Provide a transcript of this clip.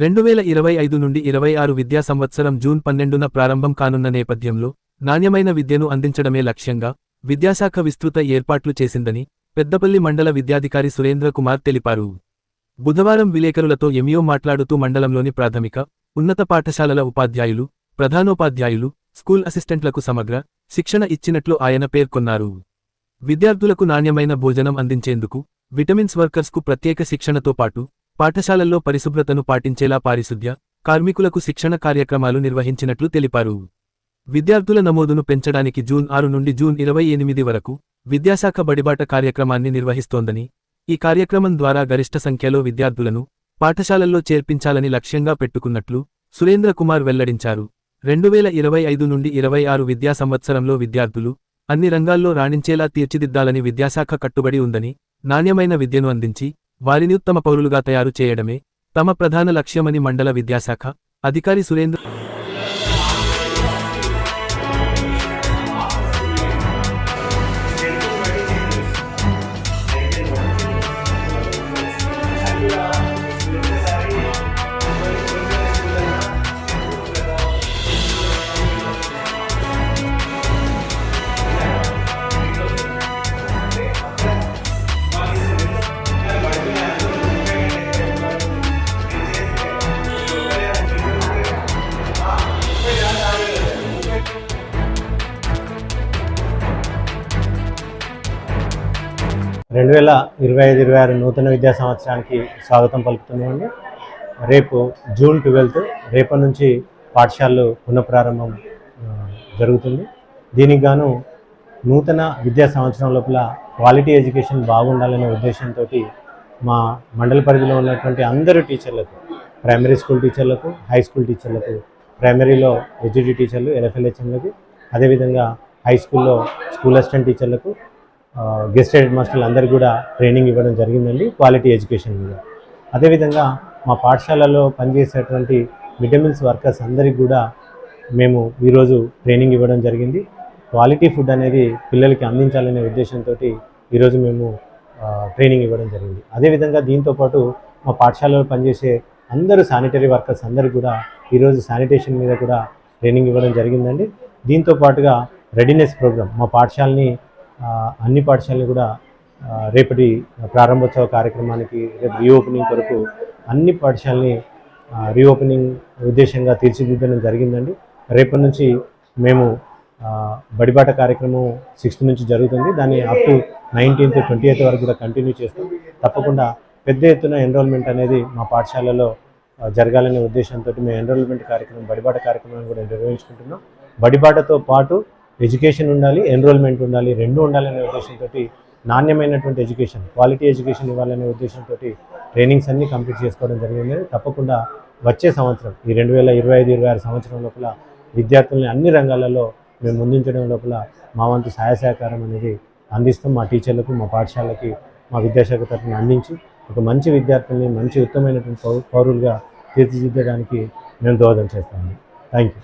రెండు వేల ఇరవై ఐదు నుండి ఇరవై ఆరు విద్యా సంవత్సరం జూన్ పన్నెండున ప్రారంభం కానున్న నేపథ్యంలో నాణ్యమైన విద్యను అందించడమే లక్ష్యంగా విద్యాశాఖ విస్తృత ఏర్పాట్లు చేసిందని పెద్దపల్లి మండల విద్యాధికారి సురేంద్ర కుమార్ తెలిపారు. బుధవారం విలేకరులతో ఎంఈఓ మాట్లాడుతూ మండలంలోని ప్రాథమిక ఉన్నత పాఠశాలల ఉపాధ్యాయులు ప్రధానోపాధ్యాయులు స్కూల్ అసిస్టెంట్లకు సమగ్ర శిక్షణ ఇచ్చినట్లు ఆయన పేర్కొన్నారు. విద్యార్థులకు నాణ్యమైన భోజనం అందించేందుకు విటమిన్స్ వర్కర్స్కు ప్రత్యేక శిక్షణతో పాటు పాఠశాలల్లో పరిశుభ్రతను పాటించేలా పారిశుద్ధ్య కార్మికులకు శిక్షణ కార్యక్రమాలు నిర్వహించినట్లు తెలిపారు. విద్యార్థుల నమోదును పెంచడానికి జూన్ ఆరు నుండి జూన్ ఇరవై ఎనిమిది వరకు విద్యాశాఖ బడిబాట కార్యక్రమాన్ని నిర్వహిస్తోందని ఈ కార్యక్రమం ద్వారా గరిష్ట సంఖ్యలో విద్యార్థులను పాఠశాలల్లో చేర్పించాలని లక్ష్యంగా పెట్టుకున్నట్లు సురేంద్ర కుమార్ వెల్లడించారు. రెండు వేల ఇరవై ఐదు నుండి ఇరవై ఆరు విద్యా సంవత్సరంలో విద్యార్థులు అన్ని రంగాల్లో రాణించేలా తీర్చిదిద్దాలని విద్యాశాఖ కట్టుబడి ఉందని నాణ్యమైన విద్యను అందించి వారిని ఉత్తమ పౌరులుగా తయారు చేయడమే తమ ప్రధాన లక్ష్యమని మండల విద్యాశాఖ అధికారి సురేంద్ర రెండు వేల ఇరవై ఐదు ఇరవై ఆరు నూతన విద్యా సంవత్సరానికి స్వాగతం పలుకుతున్నామండి. రేపు జూన్ ట్వెల్త్ రేపటి నుంచి పాఠశాలలు పునఃప్రారంభం జరుగుతుంది. దీనికి గాను నూతన విద్యా సంవత్సరం లోపల క్వాలిటీ ఎడ్యుకేషన్ బాగుండాలనే ఉద్దేశంతో మా మండల పరిధిలో ఉన్నటువంటి అందరు టీచర్లకు ప్రైమరీ స్కూల్ టీచర్లకు హై స్కూల్ టీచర్లకు ప్రైమరీలో హెచ్డి టీచర్లు ఎల్ఎఫ్ఎల్హెచ్ఎంలకు అదేవిధంగా హై స్కూల్లో స్కూల్ అసిస్టెంట్ టీచర్లకు గెస్ట్ హెడ్ మాస్టర్లు అందరికీ కూడా ట్రైనింగ్ ఇవ్వడం జరిగిందండి క్వాలిటీ ఎడ్యుకేషన్ మీద. అదేవిధంగా మా పాఠశాలలో పనిచేసేటువంటి మిడ్ డే మీల్స్ వర్కర్స్ అందరికీ కూడా మేము ఈరోజు ట్రైనింగ్ ఇవ్వడం జరిగింది. క్వాలిటీ ఫుడ్ అనేది పిల్లలకి అందించాలనే ఉద్దేశంతో ఈరోజు మేము ట్రైనింగ్ ఇవ్వడం జరిగింది. అదేవిధంగా దీంతోపాటు మా పాఠశాలలో పనిచేసే అందరూ శానిటరీ వర్కర్స్ అందరూ కూడా ఈరోజు శానిటేషన్ మీద కూడా ట్రైనింగ్ ఇవ్వడం జరిగిందండి. దీంతో పాటుగా రెడీనెస్ ప్రోగ్రామ్ మా పాఠశాలని అన్ని పాఠశాలలు కూడా రేపటి ప్రారంభోత్సవ కార్యక్రమానికి రేపు రీఓపెనింగ్ కొరకు అన్ని పాఠశాలని రీఓపెనింగ్ ఉద్దేశంగా తీర్చిదిద్దడం జరిగిందండి. రేపటి నుంచి మేము బడిబాట కార్యక్రమం సిక్స్త్ నుంచి జరుగుతుంది. దాన్ని up to nineteenth twenty eighth వరకు కూడా కంటిన్యూ చేస్తాం. తప్పకుండా పెద్ద ఎత్తున ఎన్రోల్మెంట్ అనేది మా పాఠశాలలో జరగాలనే ఉద్దేశంతో మేము ఎన్రోల్మెంట్ కార్యక్రమం బడిబాట కార్యక్రమాన్ని కూడా నిర్వహించుకుంటున్నాం. బడిబాటతో పాటు ఎడ్యుకేషన్ ఉండాలి ఎన్రోల్మెంట్ ఉండాలి రెండు ఉండాలనే ఉద్దేశంతో నాణ్యమైనటువంటి ఎడ్యుకేషన్ క్వాలిటీ ఎడ్యుకేషన్ ఇవ్వాలనే ఉద్దేశంతో ట్రైనింగ్స్ అన్నీ కంప్లీట్ చేసుకోవడం జరిగింది. తప్పకుండా వచ్చే సంవత్సరం ఈ రెండు వేల ఇరవై ఐదు ఇరవై ఆరు సంవత్సరం లోపల విద్యార్థుల్ని అన్ని రంగాలలో మేము ముందుంచడం లోపల మా వంతు సహాయ సహకారం అనేది అందిస్తాం. మా టీచర్లకు మా పాఠశాలకి మా విద్యాశాఖ తరఫున అందించి ఒక మంచి విద్యార్థుల్ని మంచి ఉత్తమమైనటువంటి పౌ- పౌరులుగా తీర్చిదిద్దడానికి మేము దోహదం చేస్తాము. Thank you